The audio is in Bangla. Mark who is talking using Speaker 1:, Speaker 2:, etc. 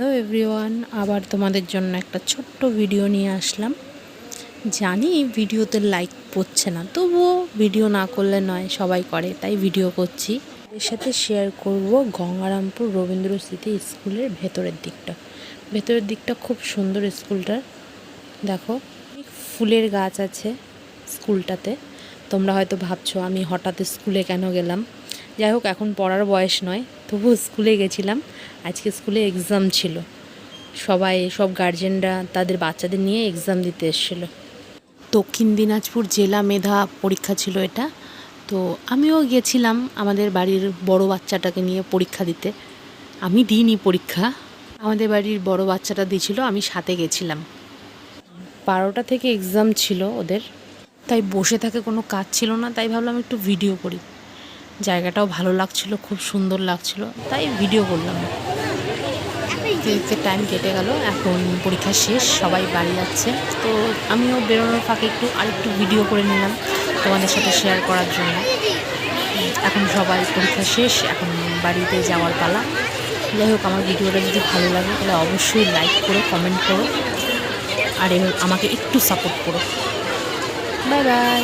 Speaker 1: হ্যালো এভরিওয়ান, আবার তোমাদের জন্য একটা ছোট্ট ভিডিও নিয়ে আসলাম। জানি ভিডিওতে লাইক পড়ছে না, তবুও ভিডিও না করলে নয়, সবাই করে, তাই ভিডিও করছি। এর সাথে শেয়ার করব গঙ্গারামপুর রবীন্দ্র স্মৃতি স্কুলের ভেতরের দিকটা। ভেতরের দিকটা খুব সুন্দর স্কুলটার দেখো ফুলের গাছ আছে স্কুলটাতে। তোমরা হয়তো ভাবছ, আমি হঠাৎ স্কুলে কেন গেলাম? যাই হোক, এখন পড়ার বয়স নয়। তবুও স্কুলে গেছিলাম। আজকে স্কুলে এক্সাম ছিল। সবাই সব গার্জেনরা তাদের বাচ্চাদের নিয়ে এক্সাম দিতে এসেছিল। দক্ষিণ দিনাজপুর জেলা মেধা পরীক্ষা ছিল এটা। তো আমিও গেছিলাম আমাদের বাড়ির বড় বাচ্চাটাকে নিয়ে পরীক্ষা দিতে। আমি দিইনি পরীক্ষা। আমাদের বাড়ির বড় বাচ্চাটা দিয়েছিল আমি সাথে গেছিলাম। বারোটা থেকে এক্সাম ছিল ওদের। তাই বসে থাকে কোনো কাজ ছিল না তাই ভাবলাম একটু ভিডিও করি। জায়গাটাও ভালো লাগছিল, খুব সুন্দর লাগছিল। তাই ভিডিও করলাম। দেখতে টাইম কেটে গেল, এখন পরীক্ষা শেষ, সবাই বাড়ি যাচ্ছে। তো আমিও বেরোনোর ফাঁকে একটু, আরেকটু ভিডিও করে নিলাম তোমাদের সাথে শেয়ার করার জন্য। এখন সবাই পরীক্ষা শেষ, এখন বাড়িতে যাওয়ার পালা। যাই হোক, আমার ভিডিওটা যদি ভালো লাগে, তাহলে অবশ্যই লাইক করো কমেন্ট করো। আর আমাকে একটু সাপোর্ট করো। Bye bye